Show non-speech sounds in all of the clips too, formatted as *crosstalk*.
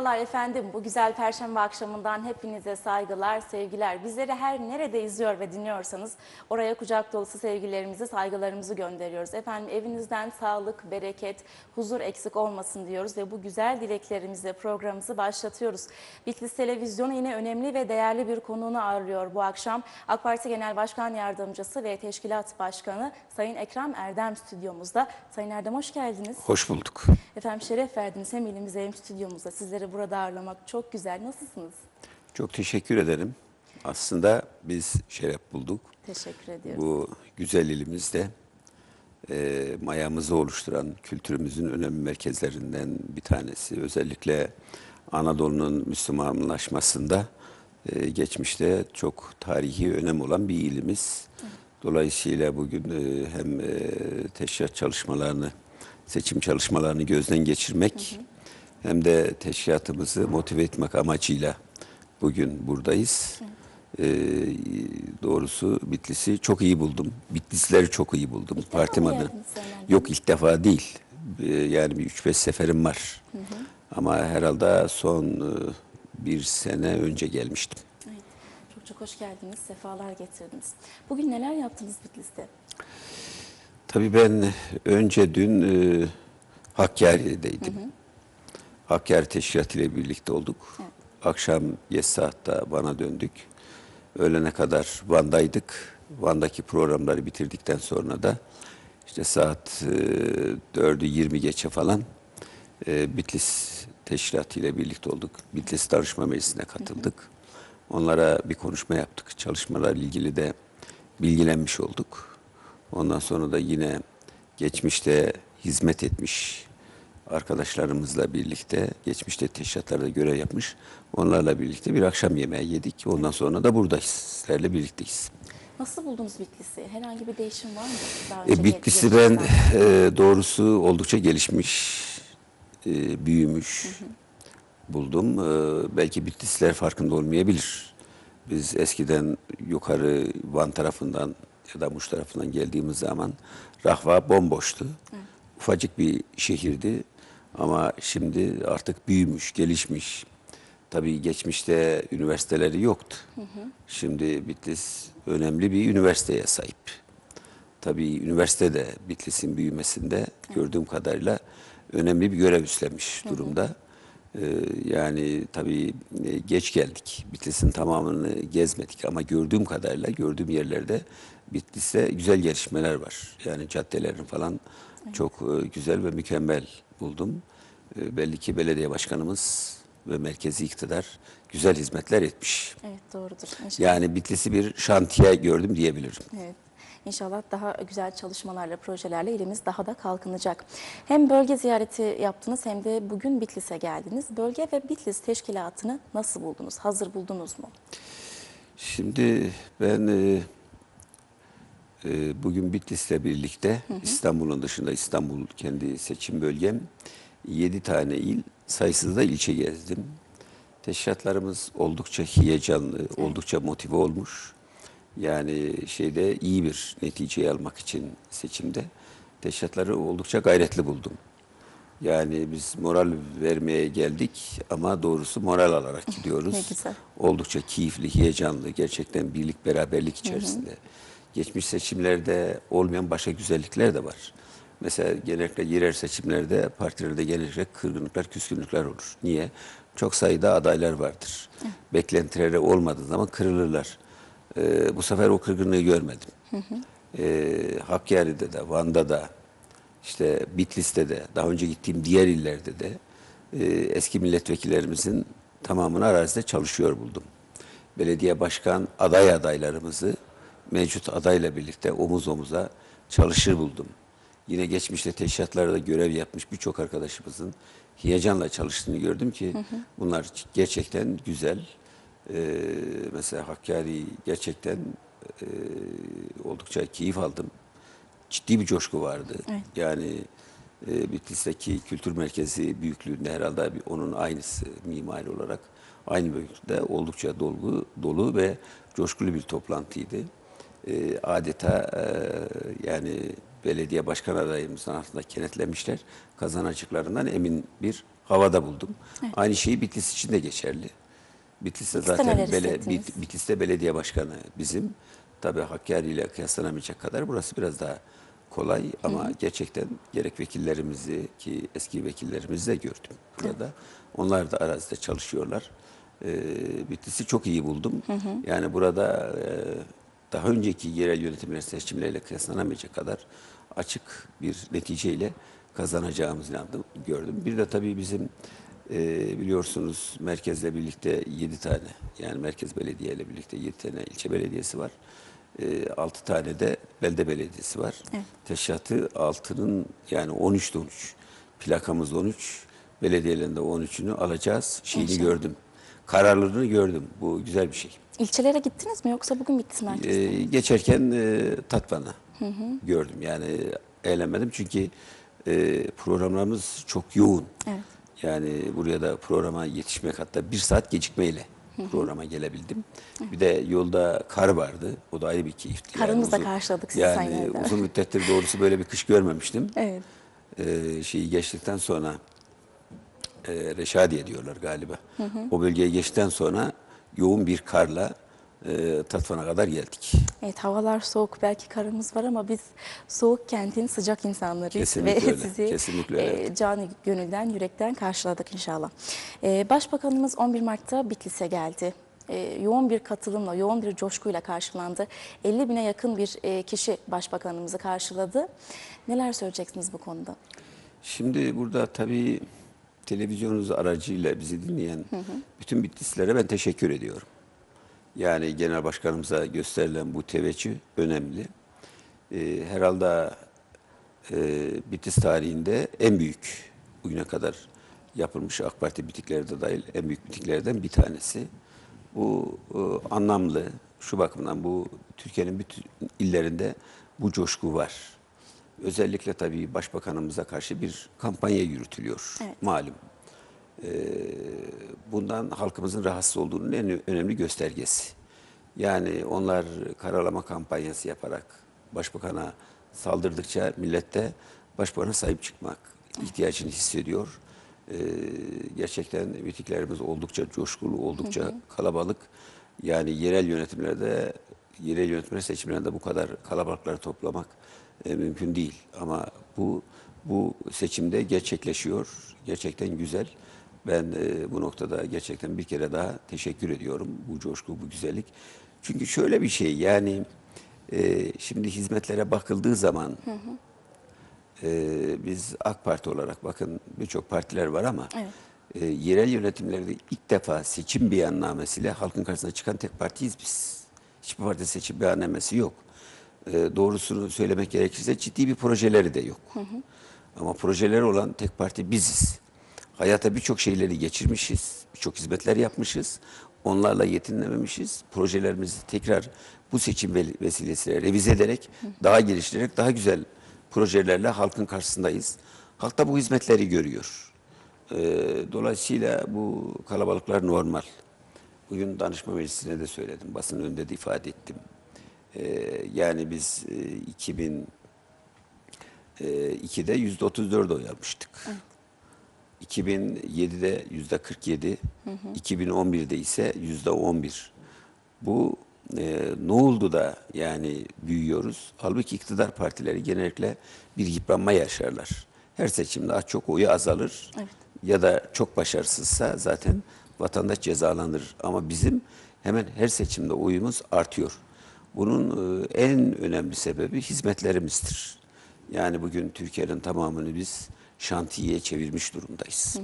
Merhabalar efendim. Bu güzel perşembe akşamından hepinize saygılar, sevgiler. Bizleri her nerede izliyor ve dinliyorsanız oraya kucak dolusu sevgilerimizi, saygılarımızı gönderiyoruz. Efendim evinizden sağlık, bereket, huzur eksik olmasın diyoruz ve bu güzel dileklerimizle programımızı başlatıyoruz. Bitlis Televizyonu yine önemli ve değerli bir konuğunu ağırlıyor bu akşam. AK Parti Genel Başkan Yardımcısı ve Teşkilat Başkanı Sayın Ekrem Erdem stüdyomuzda. Sayın Erdem hoş geldiniz. Hoş bulduk. Efendim şeref verdiniz hem ilimize hem stüdyomuzda. Sizleri burada ağırlamak çok güzel. Nasılsınız? Çok teşekkür ederim. Aslında biz şeref bulduk. Teşekkür ediyoruz. Bu güzel ilimizde e, mayamızı oluşturan kültürümüzün önemli merkezlerinden bir tanesi. Özellikle Anadolu'nun Müslümanlaşmasında e, geçmişte çok tarihi önem olan bir ilimiz. Dolayısıyla bugün e, hem e, teşkilat çalışmalarını, seçim çalışmalarını gözden geçirmek hem de teşkilatımızı motive etmek amacıyla bugün buradayız. Ee, doğrusu Bitlis'i çok iyi buldum. Bitlisleri çok iyi buldum. İlk Partim adına. Yok ilk defa değil. Ee, yani bir 3-5 seferim var. Ama herhalde son e, bir sene önce gelmiştim. Evet. Çok hoş geldiniz. Sefalar getirdiniz. Bugün neler yaptınız Bitlis'te? Tabii ben önce dün e, Hakkari'deydim. Hakkari Teşkilatı ile birlikte olduk. Akşam geç saatte Van'a döndük. Öğlene kadar Van'daydık. Van'daki programları bitirdikten sonra da işte saat e, 4'ü 20 geçe falan e, Bitlis Teşkilatı ile birlikte olduk. Bitlis Danışma Meclisi'ne katıldık. Onlara bir konuşma yaptık. Çalışmalarla ilgili de bilgilenmiş olduk. Ondan sonra da yine geçmişte hizmet etmiş arkadaşlarımızla birlikte geçmişte teşkilatlarda görev yapmış. Onlarla birlikte bir akşam yemeği yedik. Ondan sonra da buradayız. Sizlerle birlikteyiz. Nasıl buldunuz Bitlis'i? Herhangi bir değişim var mı? Daha E, Bitlis'i ben e, doğrusu oldukça gelişmiş, e, büyümüş buldum. E, belki Bitlisler farkında olmayabilir. Biz eskiden yukarı Van tarafından ya da Muş tarafından geldiğimiz zaman Rahva bomboştu. Ufacık bir şehirdi ama şimdi artık büyümüş, gelişmiş. Tabii geçmişte üniversiteleri yoktu. Şimdi Bitlis önemli bir üniversiteye sahip. Tabii üniversite de Bitlis'in büyümesinde gördüğüm kadarıyla önemli bir görev üstlenmiş durumda. Ee, yani tabii e, geç geldik. Bitlis'in tamamını gezmedik ama gördüğüm kadarıyla gördüğüm yerlerde Bitlis'te güzel gelişmeler var. Yani caddelerin falan çok e, güzel ve mükemmel buldum. E, belli ki belediye başkanımız ve merkezi iktidar güzel hizmetler etmiş. Evet doğrudur. İnşallah. Yani Bitlis'i bir şantiye gördüm diyebilirim. Evet. İnşallah daha güzel çalışmalarla, projelerle ilimiz daha da kalkınacak. Hem bölge ziyareti yaptınız hem de bugün Bitlis'e geldiniz. Bölge ve Bitlis teşkilatını nasıl buldunuz? Hazır buldunuz mu? Şimdi ben e, e, bugün Bitlis'le birlikte İstanbul'un dışında İstanbul kendi seçim bölgem 7 tane il sayısız da ilçe gezdim. Teşkilatlarımız oldukça heyecanlı, oldukça motive olmuş. Yani şeyde iyi bir neticeyi almak için seçimde teşkilatları oldukça gayretli buldum. Yani biz moral vermeye geldik ama doğrusu moral alarak *laughs* gidiyoruz. Ne güzel. Oldukça keyifli, heyecanlı, gerçekten birlik, beraberlik içerisinde. Geçmiş seçimlerde olmayan başka güzellikler de var. Mesela genellikle yerel seçimlerde partilerde genellikle kırgınlıklar, küskünlükler olur. Niye? Çok sayıda adaylar vardır. Beklentileri olmadığı zaman kırılırlar. Ee, bu sefer o kırgınlığı görmedim. Ee, Hakkari'de de, Van'da da, işte Bitlis'te de, daha önce gittiğim diğer illerde de e, eski milletvekillerimizin tamamını arazide çalışıyor buldum. Belediye başkan aday adaylarımızı mevcut adayla birlikte omuz omuza çalışır buldum. Yine geçmişte teşkilatlarda görev yapmış birçok arkadaşımızın heyecanla çalıştığını gördüm ki bunlar gerçekten güzel. Ee, mesela Hakkari gerçekten e, oldukça keyif aldım. Ciddi bir coşku vardı. Evet. Yani e, Bitlis'teki kültür merkezi büyüklüğünde herhalde bir, onun aynısı mimari olarak aynı büyüklükte oldukça dolu, dolu ve coşkulu bir toplantıydı. E, adeta e, yani belediye başkan adayımızın altında kenetlemişler. Kazanacaklarından emin bir havada buldum. Aynı şeyi Bitlis için de geçerli. Bitlis'te Bitlis'te zaten neler bele, hissettiniz? Bit- Bitlis'te belediye başkanı bizim. Tabii Hakkari ile kıyaslanamayacak kadar burası biraz daha kolay ama gerçekten gerek vekillerimizi ki eski vekillerimizi de gördüm burada. Onlar da arazide çalışıyorlar. Ee, Bitlis'i çok iyi buldum. Yani burada e, daha önceki yerel yönetimler seçimleriyle kıyaslanamayacak kadar açık bir neticeyle kazanacağımızı inandım, gördüm. Bir de tabii bizim e, biliyorsunuz merkezle birlikte 7 tane yani merkez belediye ile birlikte 7 tane ilçe belediyesi var. E, 6 tane de belde belediyesi var. Evet. Teşkilatı 6'nın yani 13'te 13. Plakamız 13. Belediyelerinde 13'ünü alacağız. Şeyini İnşallah. gördüm. Kararlılığını gördüm. Bu güzel bir şey. İlçelere gittiniz mi yoksa bugün Bitlis merkezde? Ee, geçerken e, Tatvan'ı gördüm. Yani eğlenmedim çünkü e, programlarımız çok yoğun. Evet. Yani buraya da programa yetişmek hatta bir saat gecikmeyle programa gelebildim. Bir de yolda kar vardı. O da ayrı bir keyifti. Karınızla uzun- karşıladık sizi Yani Sayın Erdem. uzun müddettir doğrusu böyle bir kış görmemiştim. Evet. Ee, şeyi geçtikten sonra e, Reşadiye diyorlar galiba. O bölgeye geçtikten sonra yoğun bir karla e, Tatvan'a kadar geldik. Evet havalar soğuk belki karımız var ama biz soğuk kentin sıcak insanlarıyız Kesinlikle ve öyle, *laughs* sizi kesinlikle öyle. e, canı gönülden yürekten karşıladık inşallah. E, Başbakanımız 11 Mart'ta Bitlis'e geldi. E, yoğun bir katılımla, yoğun bir coşkuyla karşılandı. 50 bine yakın bir e, kişi başbakanımızı karşıladı. Neler söyleyeceksiniz bu konuda? Şimdi burada tabii televizyonunuz aracıyla bizi dinleyen bütün Bitlislere ben teşekkür ediyorum. Yani genel başkanımıza gösterilen bu teveccüh önemli. Ee, herhalde e, Bitlis tarihinde en büyük bugüne kadar yapılmış AK Parti bitikleri de dahil en büyük bitiklerden bir tanesi. Bu e, anlamlı. Şu bakımdan bu Türkiye'nin bütün illerinde bu coşku var. Özellikle tabii başbakanımıza karşı bir kampanya yürütülüyor. Evet. Malum. Ee, bundan halkımızın rahatsız olduğunun en önemli göstergesi. Yani onlar karalama kampanyası yaparak başbakana saldırdıkça millette başbakana sahip çıkmak ihtiyacını hissediyor. Ee, gerçekten mitiklerimiz oldukça coşkulu, oldukça kalabalık. Yani yerel yönetimlerde, yerel yönetimler seçimlerinde bu kadar kalabalıkları toplamak e, mümkün değil. Ama bu bu seçimde gerçekleşiyor. Gerçekten güzel. Ben e, bu noktada gerçekten bir kere daha teşekkür ediyorum. Bu coşku, bu güzellik. Çünkü şöyle bir şey yani e, şimdi hizmetlere bakıldığı zaman e, biz AK Parti olarak bakın birçok partiler var ama Evet. e, yerel yönetimlerde ilk defa seçim beyannamesiyle halkın karşısına çıkan tek partiyiz biz. Hiçbir parti seçim beyannamesi yok. E, doğrusunu söylemek gerekirse ciddi bir projeleri de yok. Ama projeleri olan tek parti biziz. Hayata birçok şeyleri geçirmişiz, birçok hizmetler yapmışız. Onlarla yetinmemişiz. Projelerimizi tekrar bu seçim ve- vesilesiyle revize ederek, daha geliştirerek, daha güzel projelerle halkın karşısındayız. Halk da bu hizmetleri görüyor. Ee, dolayısıyla bu kalabalıklar normal. Bugün danışma meclisine de söyledim, basın önünde de ifade ettim. Ee, yani biz e, 2000 e, 2'de yüzde 34 oy almıştık. 2007'de yüzde 47, 2011'de ise yüzde 11. Bu e, ne oldu da yani büyüyoruz? Halbuki iktidar partileri genellikle bir yıpranma yaşarlar. Her seçimde az çok oyu azalır Evet. ya da çok başarısızsa zaten vatandaş cezalanır. Ama bizim hemen her seçimde oyumuz artıyor. Bunun e, en önemli sebebi hizmetlerimizdir. Yani bugün Türkiye'nin tamamını biz şantiyeye çevirmiş durumdayız.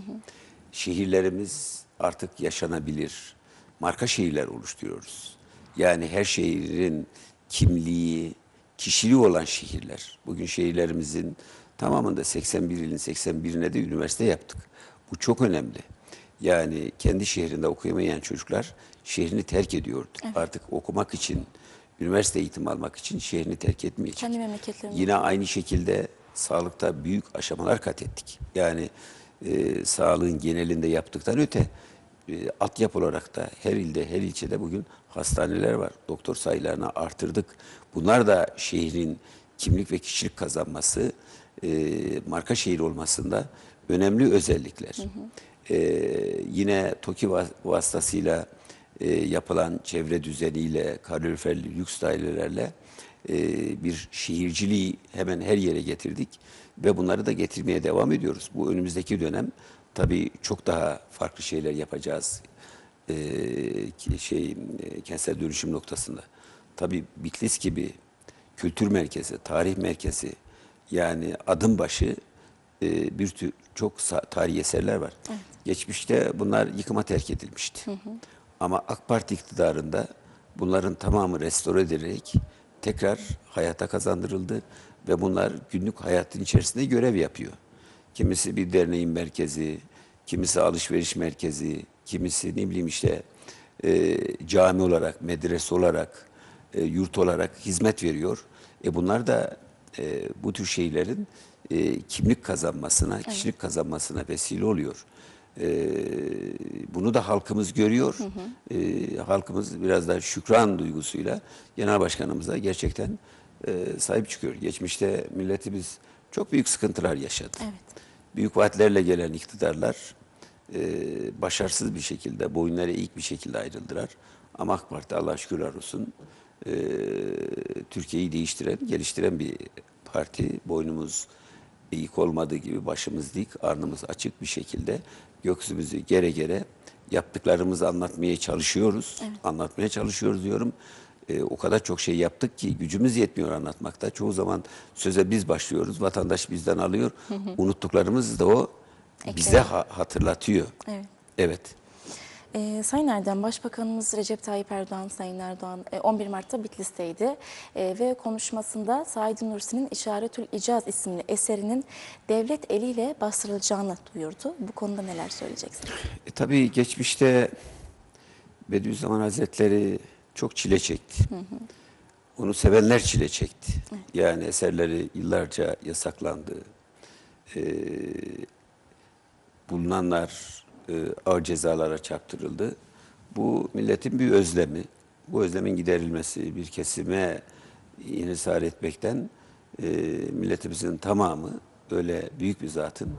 Şehirlerimiz artık yaşanabilir. Marka şehirler oluşturuyoruz. Yani her şehrin kimliği, kişiliği olan şehirler. Bugün şehirlerimizin tamamında 81 ilin 81'ine de üniversite yaptık. Bu çok önemli. Yani kendi şehrinde okuyamayan çocuklar şehrini terk ediyordu. Artık okumak için, üniversite eğitimi almak için şehrini terk etmeyecek. Kendi memleketlerinde. Yine aynı şekilde sağlıkta büyük aşamalar kat ettik. Yani e, sağlığın genelinde yaptıktan öte e, altyapı olarak da her ilde, her ilçede bugün hastaneler var. Doktor sayılarını artırdık. Bunlar da şehrin kimlik ve kişilik kazanması, e, marka şehir olmasında önemli özellikler. E, yine TOKİ vas- vasıtasıyla e, yapılan çevre düzeniyle, kaloriferli lüks dairelerle e, bir şehirciliği hemen her yere getirdik ve bunları da getirmeye devam ediyoruz. Bu önümüzdeki dönem tabii çok daha farklı şeyler yapacağız e, şey e, kentsel dönüşüm noktasında. Tabii Bitlis gibi kültür merkezi, tarih merkezi yani adım başı e, bir tür çok tarihi eserler var. Geçmişte bunlar yıkıma terk edilmişti. Ama AK Parti iktidarında bunların tamamı restore edilerek tekrar hayata kazandırıldı ve bunlar günlük hayatın içerisinde görev yapıyor. Kimisi bir derneğin merkezi, kimisi alışveriş merkezi, kimisi ne bileyim işte e, cami olarak, medrese olarak, e, yurt olarak hizmet veriyor. E bunlar da e, bu tür şeylerin e, kimlik kazanmasına, kişilik kazanmasına vesile oluyor. E, bunu da halkımız görüyor. E, halkımız biraz da şükran duygusuyla genel başkanımıza gerçekten e, sahip çıkıyor. Geçmişte milletimiz çok büyük sıkıntılar yaşadı. Evet. Büyük vaatlerle gelen iktidarlar e, başarısız bir şekilde, boyunları eğik bir şekilde ayrıldılar. Ama AK Parti Allah şükürler olsun e, Türkiye'yi değiştiren, geliştiren bir parti. Boynumuz eğik olmadığı gibi başımız dik, arnımız açık bir şekilde göksümüzü gere gere yaptıklarımızı anlatmaya çalışıyoruz. Anlatmaya çalışıyoruz diyorum. E, o kadar çok şey yaptık ki gücümüz yetmiyor anlatmakta. Çoğu zaman söze biz başlıyoruz, vatandaş bizden alıyor. Unuttuklarımız da o bize ha- hatırlatıyor. Evet. Evet. Ee, Sayın Erdem, Başbakanımız Recep Tayyip Erdoğan, Sayın Erdoğan e, 11 Mart'ta Bitlis'teydi E, ve konuşmasında Said Nursi'nin İşaretül İcaz isimli eserinin devlet eliyle bastırılacağını duyurdu. Bu konuda neler söyleyeceksiniz? E, tabii geçmişte Bediüzzaman Hazretleri çok çile çekti. Onu sevenler çile çekti. Yani eserleri yıllarca yasaklandı. E, bulunanlar e, ağır cezalara çarptırıldı. Bu milletin bir özlemi. Bu özlemin giderilmesi, bir kesime inhisar etmekten e, milletimizin tamamı öyle büyük bir zatın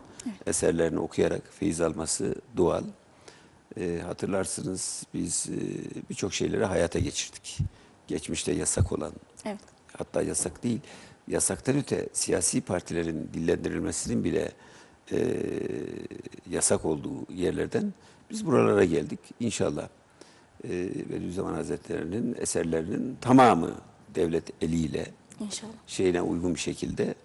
eserlerini okuyarak feyiz alması doğal. E, hatırlarsınız biz e, birçok şeyleri hayata geçirdik. Geçmişte yasak olan, Evet. hatta yasak değil, yasaktan öte siyasi partilerin dillendirilmesinin bile e, yasak olduğu yerlerden biz buralara geldik. İnşallah e, Bediüzzaman Hazretleri'nin eserlerinin tamamı devlet eliyle İnşallah. şeyine uygun bir şekilde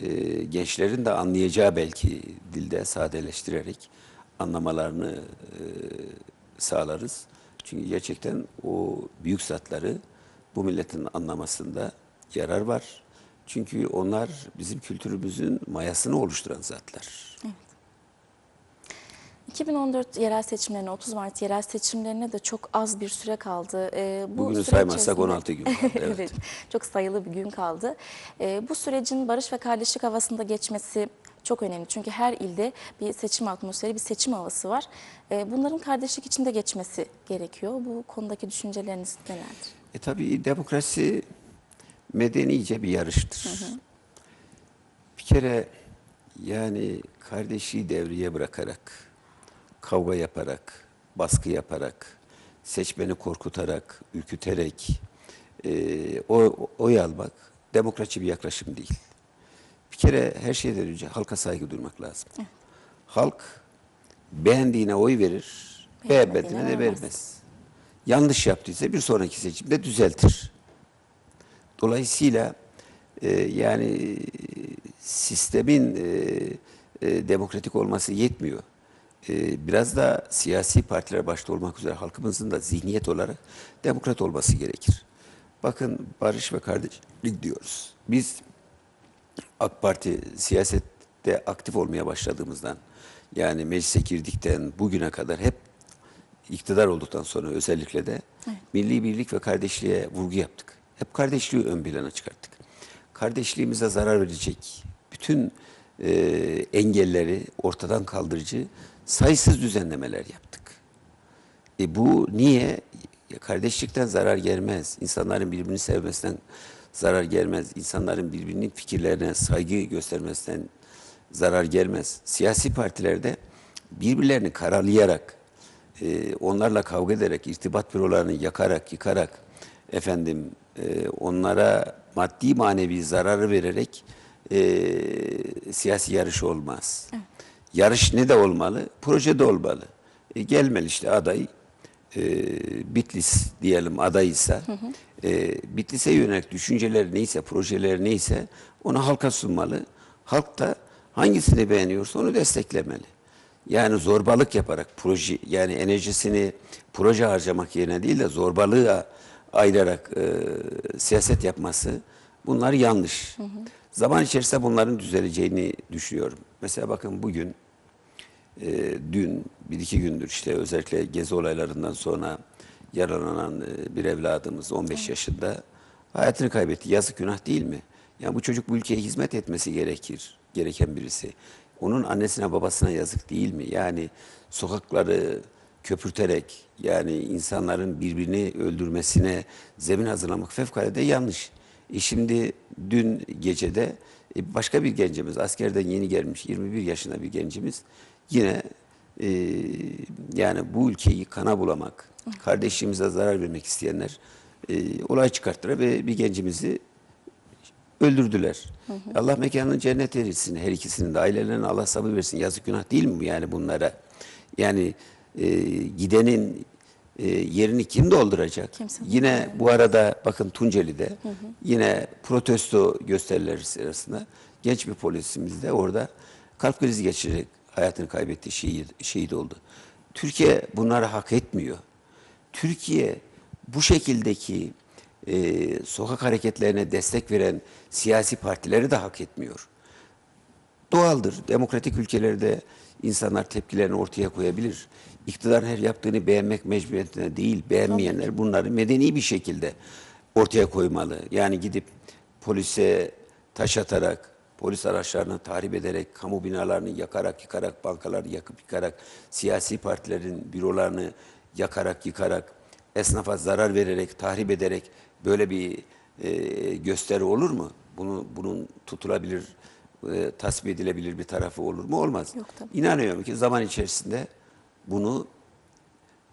e, gençlerin de anlayacağı belki dilde sadeleştirerek anlamalarını e, sağlarız. Çünkü gerçekten o büyük zatları bu milletin anlamasında yarar var. Çünkü onlar bizim kültürümüzün mayasını oluşturan zatlar. 2014 yerel seçimlerine, 30 Mart yerel seçimlerine de çok az bir süre kaldı. Ee, bu Bugünü saymazsak içerisinde- 16 gün kaldı, *laughs* evet. evet, çok sayılı bir gün kaldı. Ee, bu sürecin barış ve kardeşlik havasında geçmesi çok önemli. Çünkü her ilde bir seçim atmosferi, bir seçim havası var. Ee, bunların kardeşlik içinde geçmesi gerekiyor. Bu konudaki düşünceleriniz nelerdir? E tabii demokrasi medenice bir yarıştır. Bir kere yani kardeşliği devreye bırakarak, kavga yaparak, baskı yaparak, seçmeni korkutarak, ürküterek e, o, oy almak demokratçı bir yaklaşım değil. Bir kere her şeyden önce halka saygı duymak lazım. Halk beğendiğine oy verir, Beğenmediğine beğenmediğine de vermez. vermez. Yanlış yaptıysa bir sonraki seçimde düzeltir. Dolayısıyla e, yani sistemin e, e, demokratik olması yetmiyor. E, biraz da siyasi partiler başta olmak üzere halkımızın da zihniyet olarak demokrat olması gerekir. Bakın barış ve kardeşlik diyoruz. Biz AK Parti siyasette aktif olmaya başladığımızdan yani meclise girdikten bugüne kadar hep iktidar olduktan sonra özellikle de milli birlik ve kardeşliğe vurgu yaptık. Hep kardeşliği ön plana çıkarttık. Kardeşliğimize zarar verecek bütün e, engelleri ortadan kaldırıcı sayısız düzenlemeler yaptık. E bu niye? Kardeşlikten zarar gelmez. İnsanların birbirini sevmesinden zarar gelmez. İnsanların birbirinin fikirlerine saygı göstermesinden zarar gelmez. Siyasi partilerde birbirlerini karalayarak, e, onlarla kavga ederek, irtibat bürolarını yakarak, yıkarak, efendim e, onlara maddi manevi zararı vererek e, siyasi yarış olmaz. Yarış ne de olmalı? Proje de olmalı. E, gelmeli işte aday, e, Bitlis diyelim adaysa, e, Bitlis'e yönelik düşünceleri neyse, projeleri neyse onu halka sunmalı. Halk da hangisini beğeniyorsa onu desteklemeli. Yani zorbalık yaparak proje yani enerjisini proje harcamak yerine değil de zorbalığa ayırarak e, siyaset yapması bunlar yanlış. Zaman içerisinde bunların düzeleceğini düşünüyorum. Mesela bakın bugün e, dün bir iki gündür işte özellikle gezi olaylarından sonra yaralanan e, bir evladımız 15 yaşında hayatını kaybetti. Yazık günah değil mi? Yani bu çocuk bu ülkeye hizmet etmesi gerekir. Gereken birisi. Onun annesine babasına yazık değil mi? Yani sokakları köpürterek yani insanların birbirini öldürmesine zemin hazırlamak fevkalade yanlış. E şimdi dün gecede e, başka bir gencimiz askerden yeni gelmiş 21 yaşında bir gencimiz yine e, yani bu ülkeyi kana bulamak, kardeşliğimize zarar vermek isteyenler e, olay çıkarttılar ve bir gencimizi öldürdüler. Allah mekanını cennet verirsin her ikisinin de ailelerine Allah sabır versin. Yazık günah değil mi yani bunlara? Yani e, gidenin e, yerini kim dolduracak? Kimse Yine bu arada bakın Tunceli'de yine protesto gösterileri sırasında genç bir polisimiz de orada kalp krizi geçirerek hayatını kaybetti, şehit, şehit oldu. Türkiye bunları hak etmiyor. Türkiye bu şekildeki e, sokak hareketlerine destek veren siyasi partileri de hak etmiyor. Doğaldır. Demokratik ülkelerde insanlar tepkilerini ortaya koyabilir. İktidarın her yaptığını beğenmek mecburiyetinde değil, beğenmeyenler bunları medeni bir şekilde ortaya koymalı. Yani gidip polise taş atarak, polis araçlarını tahrip ederek, kamu binalarını yakarak, yıkarak, bankaları yakıp yıkarak, siyasi partilerin bürolarını yakarak, yıkarak, esnafa zarar vererek, tahrip ederek böyle bir e, gösteri olur mu? Bunu bunun tutulabilir, e, tasvip edilebilir bir tarafı olur mu? Olmaz. Yok tabii. İnanıyorum ki zaman içerisinde bunu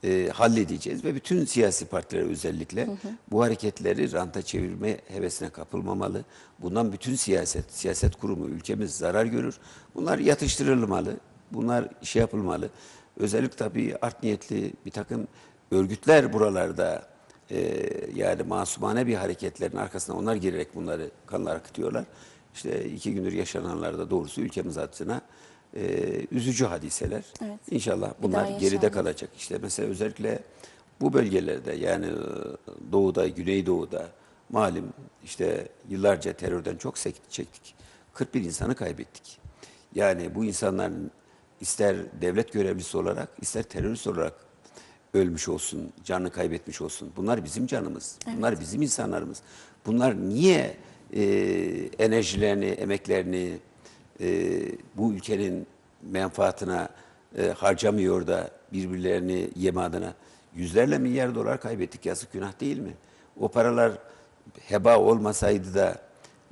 e, halledeceğiz ve bütün siyasi partiler özellikle bu hareketleri ranta çevirme hevesine kapılmamalı. Bundan bütün siyaset, siyaset kurumu ülkemiz zarar görür. Bunlar yatıştırılmalı. Bunlar şey yapılmalı. Özellikle tabii art niyetli bir takım örgütler buralarda e, yani masumane bir hareketlerin arkasına onlar girerek bunları kanlar akıtıyorlar. İşte iki gündür yaşananlarda doğrusu ülkemiz adına e, üzücü hadiseler. Evet. İnşallah bunlar geride kalacak. İşte mesela özellikle bu bölgelerde yani e, doğuda, güneydoğuda malum işte yıllarca terörden çok çektik. 41 insanı kaybettik. Yani bu insanların ister devlet görevlisi olarak ister terörist olarak ölmüş olsun, canını kaybetmiş olsun. Bunlar bizim canımız. Bunlar bizim insanlarımız. Bunlar niye e, enerjilerini, emeklerini e, bu ülkenin menfaatına e, harcamıyor da birbirlerini yeme adına yüzlerle milyar dolar kaybettik. Yazık günah değil mi? O paralar heba olmasaydı da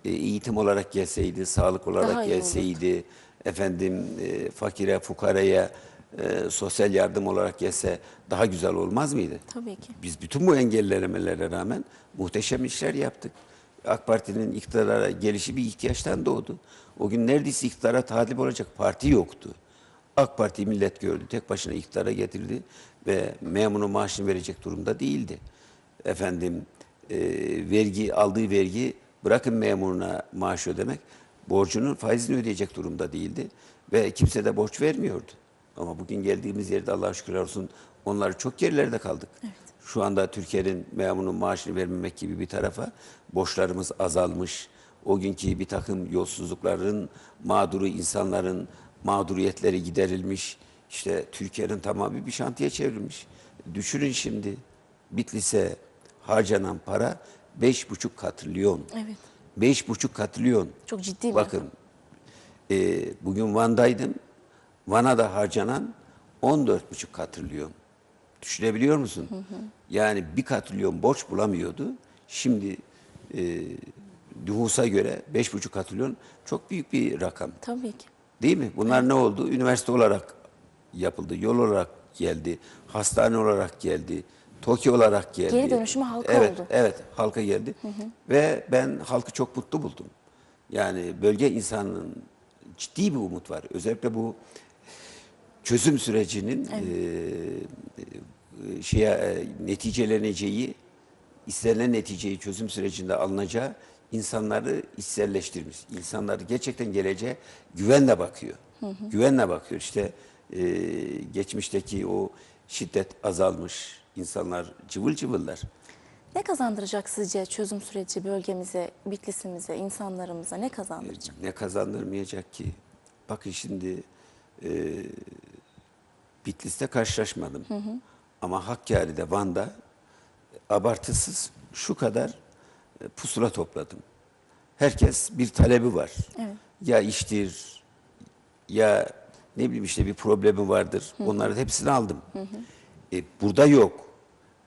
e, eğitim olarak gelseydi, sağlık olarak Daha gelseydi, efendim e, fakire, fukaraya e, sosyal yardım olarak gelse daha güzel olmaz mıydı? Tabii ki. Biz bütün bu engellemelere rağmen muhteşem işler yaptık. AK Parti'nin iktidara gelişi bir ihtiyaçtan doğdu. O gün neredeyse iktidara talip olacak parti yoktu. AK Parti millet gördü, tek başına iktidara getirdi ve memurun maaşını verecek durumda değildi. Efendim e, vergi aldığı vergi bırakın memuruna maaş ödemek, borcunun faizini ödeyecek durumda değildi ve kimse de borç vermiyordu. Ama bugün geldiğimiz yerde Allah'a şükürler olsun onları çok gerilerde kaldık. Şu anda Türkiye'nin memurun maaşını vermemek gibi bir tarafa borçlarımız azalmış. O günkü bir takım yolsuzlukların mağduru insanların mağduriyetleri giderilmiş. İşte Türkiye'nin tamamı bir şantiye çevrilmiş. Düşünün şimdi Bitlis'e harcanan para beş buçuk katrilyon. Evet. Beş buçuk katrilyon. Çok ciddi bir Bakın e, bugün Van'daydım. Van'a da harcanan 14,5 katrilyon. Düşünebiliyor musun? Yani bir katrilyon borç bulamıyordu. Şimdi e, nüfusa göre 5,5 katrilyon çok büyük bir rakam. Tabii ki. Değil mi? Bunlar ne oldu? Üniversite olarak yapıldı, yol olarak geldi, hastane olarak geldi, TOKİ olarak geldi. Geri dönüşümü halka evet, oldu. Evet, halka geldi. Ve ben halkı çok mutlu buldum. Yani bölge insanının ciddi bir umut var. Özellikle bu çözüm sürecinin e, şeye e, neticeleneceği, istenilen neticeyi çözüm sürecinde alınacağı insanları içselleştirmiş. İnsanları gerçekten geleceğe güvenle bakıyor. Güvenle bakıyor. İşte e, geçmişteki o şiddet azalmış. İnsanlar cıvıl cıvıllar. Ne kazandıracak sizce çözüm süreci bölgemize, Bitlis'imize, insanlarımıza ne kazandıracak? Ne kazandırmayacak ki? Bakın şimdi e, Bitlis'te karşılaşmadım. Ama Hakkari'de, Van'da e, abartısız şu kadar e, pusula topladım. Herkes bir talebi var. Evet. Ya iştir, ya ne bileyim işte bir problemi vardır. Onların hepsini aldım. E, burada yok.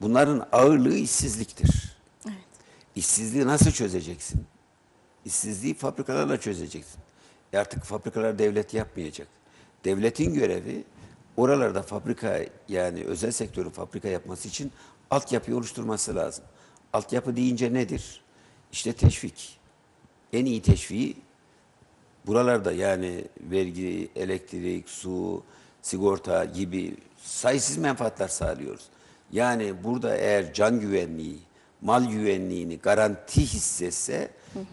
Bunların ağırlığı işsizliktir. Evet. İşsizliği nasıl çözeceksin? İşsizliği fabrikalarla çözeceksin. E artık fabrikalar devlet yapmayacak. Devletin görevi oralarda fabrika yani özel sektörün fabrika yapması için altyapı oluşturması lazım. Altyapı deyince nedir? İşte teşvik. En iyi teşviği buralarda yani vergi, elektrik, su, sigorta gibi sayısız menfaatler sağlıyoruz. Yani burada eğer can güvenliği, mal güvenliğini garanti hissetse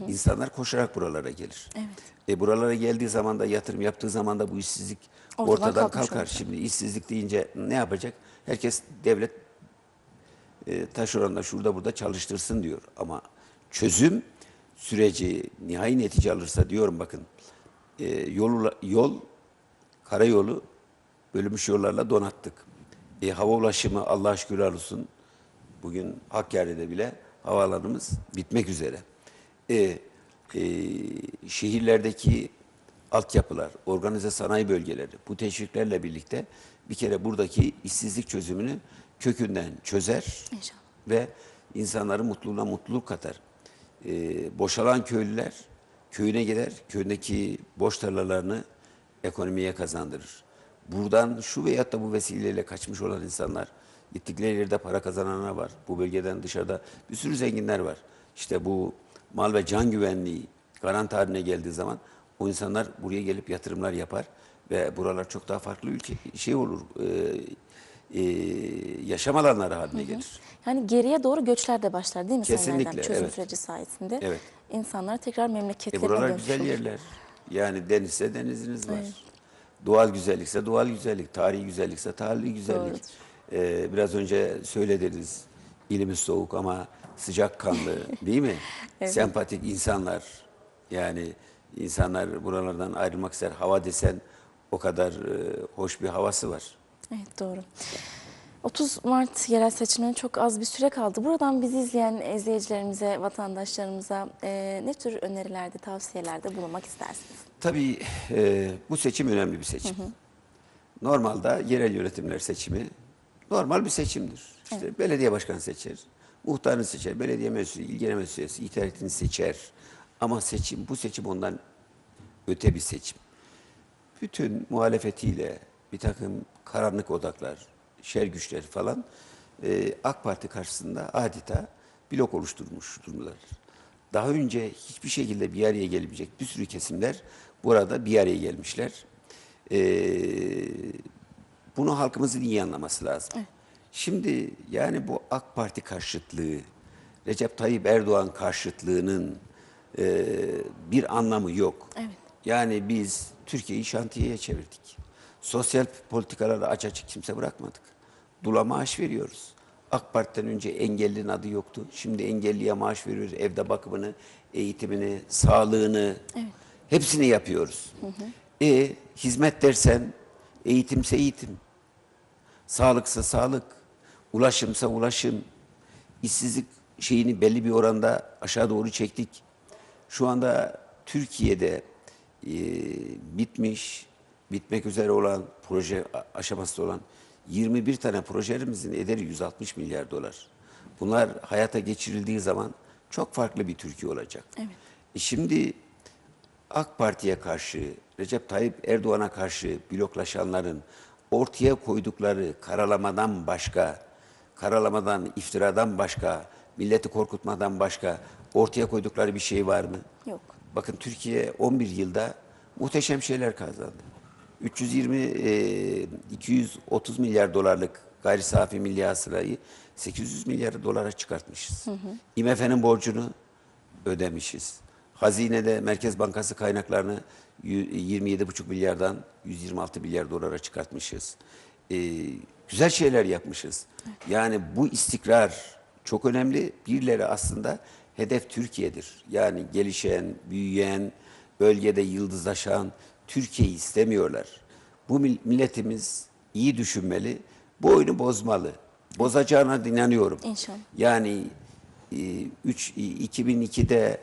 insanlar koşarak buralara gelir. Evet. E buralara geldiği zaman da yatırım yaptığı zaman da bu işsizlik Ortadan ortadan, kalkar. olacak. Şimdi işsizlik deyince ne yapacak? Herkes devlet e, taşeronda şurada burada çalıştırsın diyor. Ama çözüm süreci nihai netice alırsa diyorum bakın e, yol, yol karayolu bölünmüş yollarla donattık. E, hava ulaşımı Allah'a şükürler olsun bugün Hakkari'de bile havaalanımız bitmek üzere. E, e, şehirlerdeki altyapılar, organize sanayi bölgeleri bu teşviklerle birlikte bir kere buradaki işsizlik çözümünü kökünden çözer İnşallah. ve insanların mutluluğuna mutluluk katar. Ee, boşalan köylüler köyüne gider, köyündeki boş tarlalarını ekonomiye kazandırır. Buradan şu veyahut da bu vesileyle kaçmış olan insanlar, gittikleri yerde para kazananlar var. Bu bölgeden dışarıda bir sürü zenginler var. İşte bu mal ve can güvenliği garanti haline geldiği zaman o insanlar buraya gelip yatırımlar yapar ve buralar çok daha farklı ülke şey olur. E, e, yaşam alanları haline gelir. Yani geriye doğru göçler de başlar değil mi Kesinlikle? Çözüm evet. süreci sayesinde. Evet. İnsanlar tekrar E memleketlerine buralar dönmüş güzel olur. yerler. Yani denizse deniziniz var. Doğal güzellikse doğal güzellik, tarihi güzellikse tarihi güzellik. Ee, biraz önce söylediniz, ilimiz soğuk ama sıcakkanlı değil mi? *laughs* Sempatik insanlar. Yani insanlar buralardan ayrılmak ister. Hava desen o kadar e, hoş bir havası var. Evet doğru. 30 Mart yerel seçimine çok az bir süre kaldı. Buradan bizi izleyen izleyicilerimize, vatandaşlarımıza e, ne tür önerilerde, tavsiyelerde bulunmak istersiniz? Tabii e, bu seçim önemli bir seçim. Normalde yerel yönetimler seçimi normal bir seçimdir. İşte belediye başkanı seçer, muhtarını seçer, belediye meclisi, il genel meclisi, itaatini seçer. Ama seçim, bu seçim ondan öte bir seçim. Bütün muhalefetiyle bir takım karanlık odaklar, şer güçler falan e, AK Parti karşısında adeta blok oluşturmuş durumdalar. Daha önce hiçbir şekilde bir araya gelebilecek bir sürü kesimler burada bir araya gelmişler. Ee, bunu halkımızın iyi anlaması lazım. Şimdi yani bu AK Parti karşıtlığı, Recep Tayyip Erdoğan karşıtlığının e, bir anlamı yok. Evet. Yani biz Türkiye'yi şantiyeye çevirdik. Sosyal politikaları aç açık kimse bırakmadık. Dula maaş veriyoruz. AK Parti'den önce engellinin adı yoktu. Şimdi engelliye maaş veriyoruz. Evde bakımını, eğitimini, sağlığını hepsini yapıyoruz. E hizmet dersen eğitimse eğitim. Sağlıksa sağlık, ulaşımsa ulaşım, işsizlik şeyini belli bir oranda aşağı doğru çektik. Şu anda Türkiye'de e, bitmiş, bitmek üzere olan proje a- aşamasında olan 21 tane projemizin ederi 160 milyar dolar. Bunlar hayata geçirildiği zaman çok farklı bir Türkiye olacak. Evet. E şimdi AK Parti'ye karşı, Recep Tayyip Erdoğan'a karşı bloklaşanların ortaya koydukları karalamadan başka, karalamadan, iftiradan başka, milleti korkutmadan başka ortaya koydukları bir şey var mı? Yok. Bakın Türkiye 11 yılda muhteşem şeyler kazandı. 320 e, 230 milyar dolarlık gayri safi milli hasılayı 800 milyar dolara çıkartmışız. IMF'nin borcunu ödemişiz. Hazinede Merkez Bankası kaynaklarını yü- 27,5 milyardan 126 milyar dolara çıkartmışız. Ee, güzel şeyler yapmışız. Yani bu istikrar çok önemli. Birileri aslında hedef Türkiye'dir. Yani gelişen, büyüyen, bölgede yıldızlaşan Türkiye'yi istemiyorlar. Bu mil- milletimiz iyi düşünmeli, bu oyunu bozmalı. Bozacağına inanıyorum. İnşallah. Yani e, 3 2002'de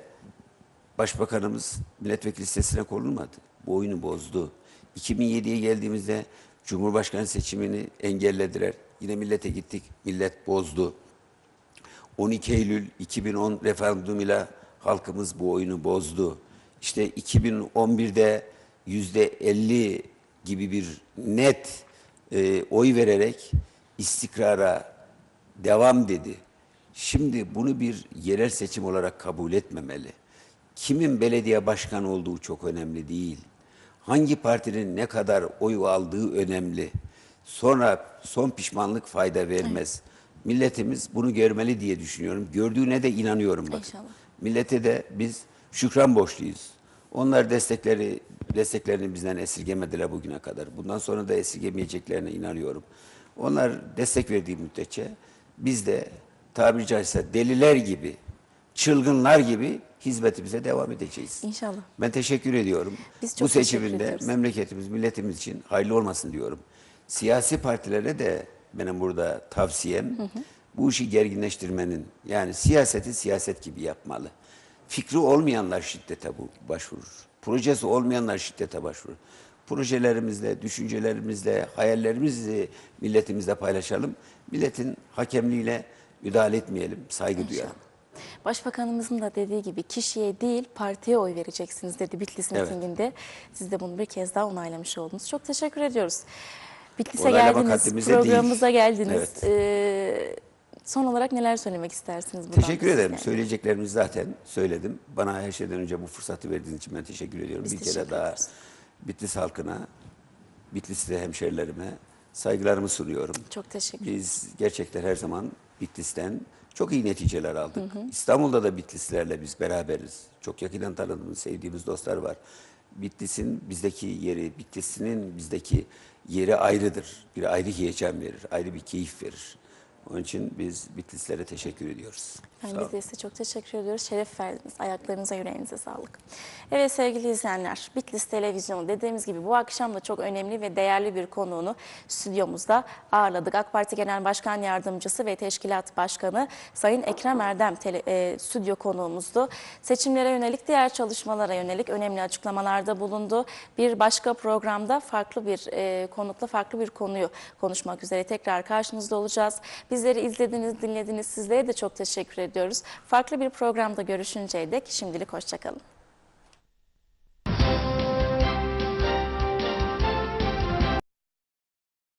Başbakanımız milletvekili listesine konulmadı. Bu oyunu bozdu. 2007'ye geldiğimizde Cumhurbaşkanı seçimini engellediler. Yine millete gittik, millet bozdu. 12 Eylül 2010 referandumuyla halkımız bu oyunu bozdu. İşte 2011'de yüzde 50 gibi bir net e, oy vererek istikrara devam dedi. Şimdi bunu bir yerel seçim olarak kabul etmemeli. Kimin belediye başkanı olduğu çok önemli değil. Hangi partinin ne kadar oy aldığı önemli. Sonra son pişmanlık fayda vermez. Milletimiz bunu görmeli diye düşünüyorum. Gördüğüne de inanıyorum bakın. İnşallah. Millete de biz şükran borçluyuz. Onlar destekleri desteklerini bizden esirgemediler bugüne kadar. Bundan sonra da esirgemeyeceklerine inanıyorum. Onlar destek verdiği müddetçe biz de tabiri caizse deliler gibi, çılgınlar gibi hizmetimize devam edeceğiz. İnşallah. Ben teşekkür ediyorum. Biz çok Bu seçiminde memleketimiz, milletimiz için hayırlı olmasın diyorum. Siyasi partilere de benim burada tavsiyem bu işi gerginleştirmenin yani siyaseti siyaset gibi yapmalı. Fikri olmayanlar şiddete bu başvurur. Projesi olmayanlar şiddete başvurur. Projelerimizle, düşüncelerimizle, hayallerimizle milletimizle paylaşalım. Milletin hakemliğiyle müdahale etmeyelim, saygı duyalım. Başbakanımızın da dediği gibi kişiye değil partiye oy vereceksiniz dedi Bitlis Evet. mitinginde. Siz de bunu bir kez daha onaylamış oldunuz. Çok teşekkür ediyoruz. Bitlis'e geldiniz, haddimize değil. programımıza geldiniz. Evet. Ee, son olarak neler söylemek istersiniz? buradan Teşekkür ederim. sizden? Söyleyeceklerimi zaten söyledim. Bana her şeyden önce bu fırsatı verdiğiniz için ben teşekkür ediyorum. Biz bir teşekkür kere daha. Bitlis halkına, Bitlis'te hemşerilerime saygılarımı sunuyorum. Çok teşekkür Biz gerçekten her zaman Bitlis'ten çok iyi neticeler aldık. İstanbul'da da Bitlislerle biz beraberiz. Çok yakından tanıdığımız, sevdiğimiz dostlar var. Bitlis'in bizdeki yeri, Bitlis'in bizdeki yeri ayrıdır. Bir ayrı heyecan verir, ayrı bir keyif verir. Onun için biz Bitlislere teşekkür ediyoruz. Yani biz de size çok teşekkür ediyoruz. Şeref verdiniz. Ayaklarınıza, yüreğinize sağlık. Evet sevgili izleyenler, Bitlis Televizyonu dediğimiz gibi bu akşam da çok önemli ve değerli bir konuğunu stüdyomuzda ağırladık. AK Parti Genel Başkan Yardımcısı ve Teşkilat Başkanı Sayın Ekrem Erdem tele, e, stüdyo konuğumuzdu. Seçimlere yönelik, diğer çalışmalara yönelik önemli açıklamalarda bulundu. Bir başka programda farklı bir e, konukla farklı bir konuyu konuşmak üzere tekrar karşınızda olacağız. Bizleri izlediniz, dinlediniz. Sizlere de çok teşekkür ediyoruz. Farklı bir programda görüşünceye dek şimdilik hoşçakalın.